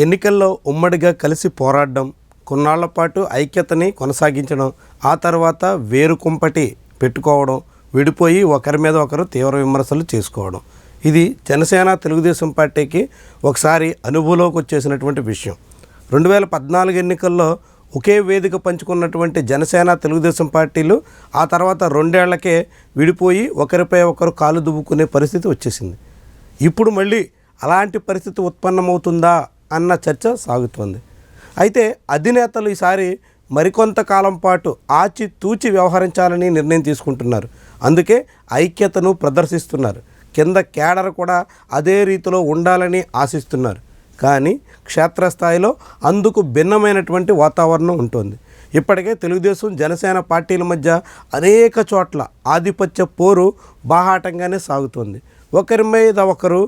ఎన్నికల్లో ఉమ్మడిగా కలిసి పోరాడడం కొన్నాళ్ళ పాటు ఐక్యతని కొనసాగించడం ఆ తర్వాత వేరు కుంపటి పెట్టుకోవడం విడిపోయి ఒకరి మీద ఒకరు తీవ్ర విమర్శలు చేసుకోవడం. ఇది జనసేన తెలుగుదేశం పార్టీకి ఒకసారి అనుభవంలోకి వచ్చేసినటువంటి విషయం. రెండు వేల పద్నాలుగు ఎన్నికల్లో ఒకే వేదిక పంచుకున్నటువంటి జనసేన తెలుగుదేశం పార్టీలు ఆ తర్వాత రెండేళ్ళకే విడిపోయి ఒకరిపై ఒకరు కాలు దువ్వుకునే పరిస్థితి వచ్చేసింది. ఇప్పుడు మళ్ళీ అలాంటి పరిస్థితి ఉత్పన్నమవుతుందా అన్న చర్చ సాగుతోంది. అయితే అధినేతలు ఈసారి మరికొంతకాలం పాటు ఆచి తూచి వ్యవహరించాలని నిర్ణయం తీసుకుంటున్నారు. అందుకే ఐక్యతను ప్రదర్శిస్తున్నారు. కింద కేడర్ కూడా అదే రీతిలో ఉండాలని ఆశిస్తున్నారు. కానీ క్షేత్రస్థాయిలో అందుకు భిన్నమైనటువంటి వాతావరణం ఉంటుంది. ఇప్పటికే తెలుగుదేశం జనసేన పార్టీల మధ్య అనేక చోట్ల ఆధిపత్య పోరు బాహాటంగానే సాగుతోంది. ఒకరి మీద ఒకరు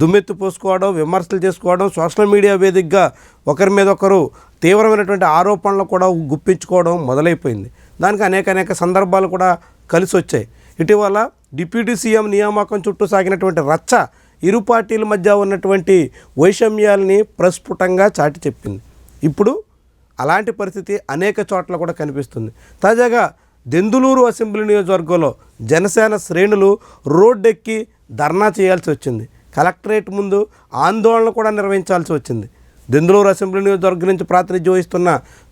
దుమ్మెత్తి పోసుకోవడం విమర్శలు చేసుకోవడం సోషల్ మీడియా వేదికగా ఒకరి మీద ఒకరు తీవ్రమైనటువంటి ఆరోపణలు కూడా గుప్పించుకోవడం మొదలైపోయింది. దానికి అనేక అనేక సందర్భాలు కూడా కలిసి వచ్చాయి. ఇటీవల డిప్యూటీ సీఎం నియామకం చుట్టూ సాగినటువంటి రచ్చ ఇరు పార్టీల మధ్య ఉన్నటువంటి వైషమ్యాల్ని ప్రస్ఫుటంగా చాటి చెప్పింది. ఇప్పుడు అలాంటి పరిస్థితి అనేక చోట్ల కూడా కనిపిస్తుంది. తాజాగా దెందులూరు అసెంబ్లీ నియోజకవర్గంలో జనసేన శ్రేణులు రోడ్డెక్కి ధర్నా చేయాల్సి వచ్చింది. కలెక్టరేట్ ముందు ఆందోళన కూడా నిర్వహించాల్సి వచ్చింది. దెందులూరు అసెంబ్లీ నియోజకవర్గం నుంచి ప్రాతినిధ్యం వహిస్తున్న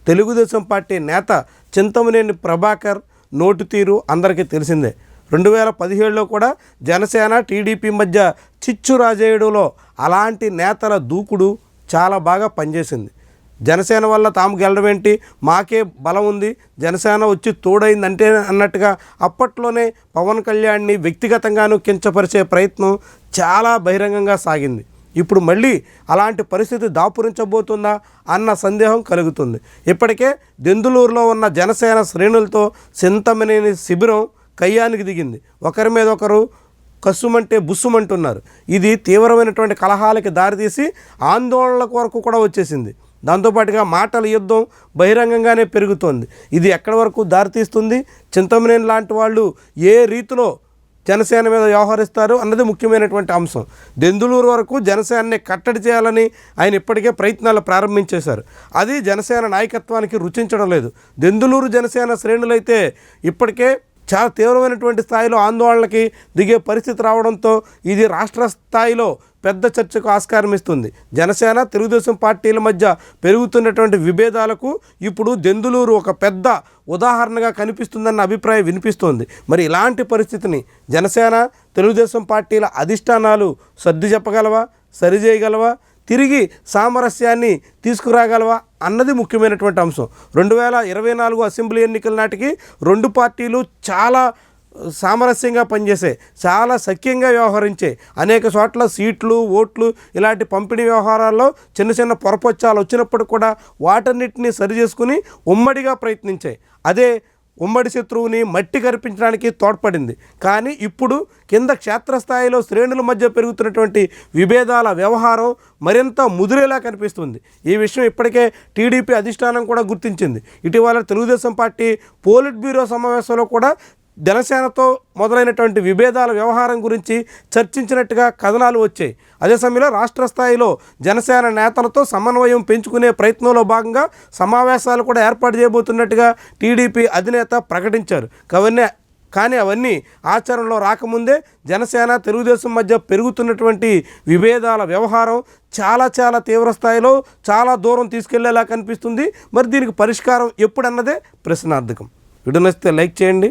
తెలుగుదేశం పార్టీ నేత చింతమనేని ప్రభాకర్ నోటు తీరు అందరికీ తెలిసిందే. రెండు వేల పదిహేడులో కూడా జనసేన టీడీపీ మధ్య చిచ్చు రాజేయడంలో అలాంటి నేతల దూకుడు చాలా బాగా పనిచేసింది. జనసేన వల్ల తాము గెలడమేంటి మాకే బలం ఉంది. జనసేన వచ్చి తోడైంది అంటే అన్నట్టుగా అప్పట్లోనే పవన్ కళ్యాణ్ని వ్యక్తిగతంగాను కించపరిచే ప్రయత్నం చాలా బహిరంగంగా సాగింది. ఇప్పుడు మళ్ళీ అలాంటి పరిస్థితి దాపురించబోతుందా అన్న సందేహం కలుగుతుంది. ఇప్పటికే దెందులూరులో ఉన్న జనసేన శ్రేణులతో సింతమనేని శిబిరం కయ్యానికి దిగింది. ఒకరి మీద ఒకరు కస్సుమంటే బుస్సుమంటున్నారు. ఇది తీవ్రమైనటువంటి కలహాలకి దారితీసి ఆందోళనల వరకు కూడా వచ్చేసింది. దాంతోపాటుగా మాటల యుద్ధం బహిరంగంగానే పెరుగుతోంది. ఇది ఎక్కడి వరకు దారితీస్తుంది? చింతమనేని లాంటి వాళ్ళు ఏ రీతిలో జనసేన మీద వ్యవహరిస్తారు అన్నది ముఖ్యమైనటువంటి అంశం. దెందులూరు వరకు జనసేనని కట్టడి చేయాలని ఆయన ఇప్పటికే ప్రయత్నాలు ప్రారంభించేశారు. అది జనసేన నాయకత్వానికి రుచించడం లేదు. దెందులూరు జనసేన శ్రేణులైతే ఇప్పటికే చాలా తీవ్రమైనటువంటి స్థాయిలో ఆందోళనకి దిగే పరిస్థితి రావడంతో ఇది రాష్ట్ర స్థాయిలో పెద్ద చర్చకు ఆస్కారం ఇస్తుంది. జనసేన తెలుగుదేశం పార్టీల మధ్య పెరుగుతున్నటువంటి విభేదాలకు ఇప్పుడు దెందులూరు ఒక పెద్ద ఉదాహరణగా కనిపిస్తుందన్న అభిప్రాయం వినిపిస్తోంది. మరి ఇలాంటి పరిస్థితిని జనసేన తెలుగుదేశం పార్టీల అధిష్టానాలు సర్ది చెప్పగలవా? సరిచేయగలవా తిరిగి సామరస్యాన్ని తీసుకురాగలవా అన్నది ముఖ్యమైనటువంటి అంశం. రెండు వేల ఇరవై నాలుగు అసెంబ్లీ ఎన్నికల నాటికి రెండు పార్టీలు చాలా సామరస్యంగా పనిచేసే చాలా సఖ్యంగా వ్యవహరించే అనేక చోట్ల సీట్లు ఓట్లు ఇలాంటి పంపిణీ వ్యవహారాల్లో చిన్న చిన్న పొరపచ్చాలు వచ్చినప్పుడు కూడా వాటన్నిటిని సరి చేసుకుని ఉమ్మడిగా ప్రయత్నించాయి. అదే ఉమ్మడి శత్రువుని మట్టి కరిపించడానికి తోడ్పడింది. కానీ ఇప్పుడు కింద క్షేత్రస్థాయిలో శ్రేణుల మధ్య పెరుగుతున్నటువంటి విభేదాల వ్యవహారం మరింత ముదిరేలా కనిపిస్తుంది. ఈ విషయం ఇప్పటికే టీడీపీ అధిష్టానం కూడా గుర్తించింది. ఇటీవల తెలుగుదేశం పార్టీ పోలిట్ బ్యూరో సమావేశంలో కూడా జనసేనతో మొదలైనటువంటి విభేదాల వ్యవహారం గురించి చర్చించినట్టుగా కథనాలు వచ్చాయి. అదే సమయంలో రాష్ట్ర స్థాయిలో జనసేన నేతలతో సమన్వయం పెంచుకునే ప్రయత్నంలో భాగంగా సమావేశాలు కూడా ఏర్పాటు చేయబోతున్నట్టుగా టీడీపీ అధినేత ప్రకటించారు. అవన్నీ కానీ అవన్నీ ఆచరణలో రాకముందే జనసేన తెలుగుదేశం మధ్య పెరుగుతున్నటువంటి విభేదాల వ్యవహారం చాలా చాలా తీవ్ర స్థాయిలో చాలా దూరం తీసుకెళ్ళేలా కనిపిస్తుంది. మరి దీనికి పరిష్కారం ఎప్పుడన్నదే ప్రశ్నార్థకం. వీడియో నచ్చితే లైక్ చేయండి.